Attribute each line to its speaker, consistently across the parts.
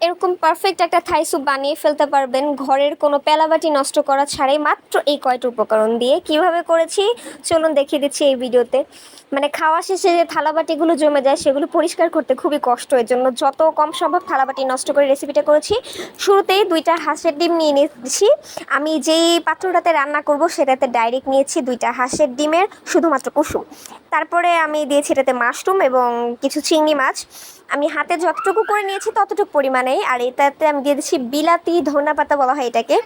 Speaker 1: এরকম পারফেক্ট একটা Thai soup বানিয়ে ফেলতে পারবেন। ঘরের কোনো পেলাবাটি নষ্ট করা ছাড়াই মাত্র এই কয়টা উপকরণ দিয়ে। কীভাবে করেছি? চলুন দেখিয়ে দিচ্ছি এই ভিডিওতে। মানে খাওয়া শেষে যে থালাবাটিগুলো জমে যায়, সেগুলো পরিষ্কার করতে খুবই কষ্ট। এর জন্য যত কম সম্ভব থালাবাটি নষ্ট করে রেসিপিটা করেছি। শুরুতেই দুইটা হাঁসের ডিম নিয়ে নিয়েছি। আমি যেই পাত্রটাতে রান্না করব, সেটাতে ডাইরেক্ট নিয়েছি দুইটা হাঁসের ডিমের, শুধুমাত্র কুসুম। তারপরে আমি দিয়েছি এটাতে মাশরুম এবং কিছু চিংড়ি মাছ। আমি হাতে যতটুকু করে নিয়েছি ততটুকু পরিমাণেই, আর এটাতে আমি দিয়ে দিচ্ছি বিলাতি ধনা পাতা বলা হয় এটাকে।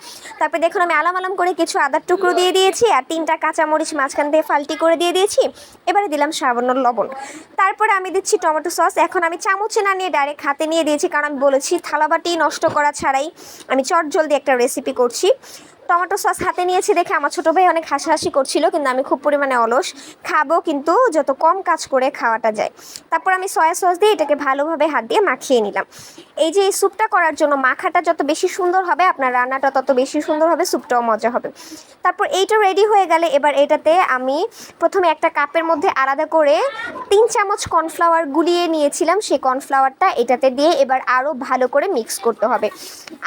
Speaker 1: তারপরে দেখুন আমি আলাম আলাম করে কিছু আদার টুকরো দিয়ে দিয়েছি, আর তিনটা কাঁচামরিচ মাঝখান দিয়ে ফাল্টি করে দিয়ে দিয়েছি। এবারে দিলাম সাবান্ন লবণ। তারপরে আমি দিচ্ছি টমেটো সস। এখন আমি চামচে না নিয়ে ডাইরেক্ট হাতে নিয়ে দিয়েছি, কারণ আমি বলেছি থালাবাটি নষ্ট করা ছাড়াই আমি চট জলদি একটা রেসিপি করছি। টমেটো সস হাতে নিয়েছি দেখে আমার ছোটো ভাই অনেক হাসাহাসি করছিল, কিন্তু আমি খুব পরিমাণে অলস। খাব কিন্তু যত কম কাজ করে খাওয়াটা যায়। তারপর আমি সয়া সস দিয়ে এটাকে ভালোভাবে হাত দিয়ে মাখিয়ে নিলাম। এই যে এই স্যুপটা করার জন্য মাখাটা যত বেশি সুন্দর হবে, আপনার রান্নাটা তত বেশি সুন্দর হবে, স্যুপটাও মজা হবে। তারপর এইটা রেডি হয়ে গেলে এবার এটাতে আমি প্রথমে একটা কাপের মধ্যে আলাদা করে তিন চামচ কর্নফ্লাওয়ার গুলিয়ে নিয়েছিলাম। সেই কর্নফ্লাওয়ারটা এটাতে দিয়ে এবার আরও ভালো করে মিক্স করতে হবে।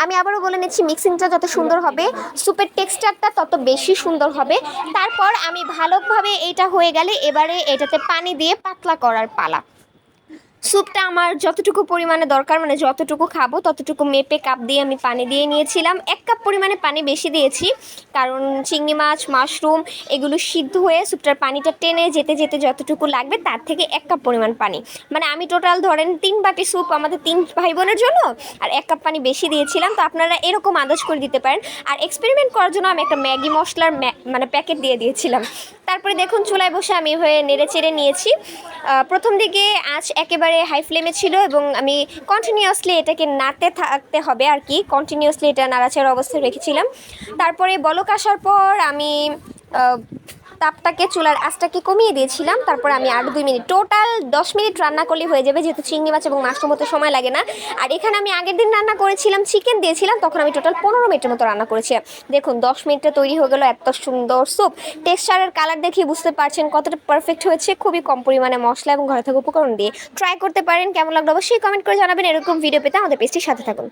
Speaker 1: আমি আবারও বলে নিচ্ছি মিক্সিংটা যত সুন্দর হবে স্যুপের টেক্সচারটা তত বেশি সুন্দর হবে। তারপর আমি ভালোভাবে এটা হয়ে গেলে এবারে এটাতে পানি দিয়ে পাতলা করার পালা। স্যুপটা আমার যতটুকু পরিমাণে দরকার মানে যতটুকু খাব, ততটুকু মেপে কাপ দিয়ে আমি পানি দিয়ে নিয়েছিলাম। এক কাপ পরিমাণে পানি বেশি দিয়েছি, কারণ চিংড়ি মাছ মাশরুম এগুলো সিদ্ধ হয়ে স্যুপটার পানিটা টেনে যেতে যেতে যতটুকু লাগবে তার থেকে এক কাপ পরিমাণ পানি। মানে আমি টোটাল ধরেন তিন বাটি স্যুপ আমাদের তিন ভাই বোনের জন্য, আর এক কাপ পানি বেশি দিয়েছিলাম। তো আপনারা এরকম আন্দাজ করে দিতে পারেন। আর এক্সপেরিমেন্ট করার জন্য আমি একটা ম্যাগি মশলার মানে প্যাকেট দিয়ে দিয়েছিলাম। তারপরে দেখুন চুলায় বসে আমি হয়ে নেড়ে চেড়ে নিয়েছি প্রথম দিকে আঁচ একেবারে হাই ফ্লেমে ছিল এবং আমি কন্টিনিউয়াসলি এটাকে নাড়তে থাকতে হবে আর কি। কন্টিনিউয়াসলি এটা নাড়াচাড়া অবস্থায় রেখেছিলাম। তারপরে বলক আসার পর আমি তাপটাকে চুলার আঁচটাকে কমিয়ে দিয়েছিলাম, তারপর আমি আট দুই মিনিট টোটাল দশ মিনিট রান্না করলে হয়ে যাবে, যেহেতু চিংড়ি মাছ এবং মাশরুম মতো সময় লাগে না। আর এখানে আমি আগের দিন রান্না করেছিলাম চিকেন দিয়েছিলাম, তখন আমি টোটাল পনেরো মিনিটের মতো রান্না করেছিলাম দেখুন, দশ মিনিটে তৈরি হয়ে গেলো এত সুন্দর স্যুপ টেক্সচারের কালার দেখিয়ে বুঝতে পারছেন কতটা পারফেক্ট হয়েছে, খুবই কম পরিমাণে মশলা এবং ঘরে থাকা উপকরণ দিয়ে। ট্রাই করতে পারেন, কেমন লাগল অবশ্যই কমেন্ট করে জানাবেন, এরকম ভিডিও পেতে আমাদের পেজটির সাথে থাকুন।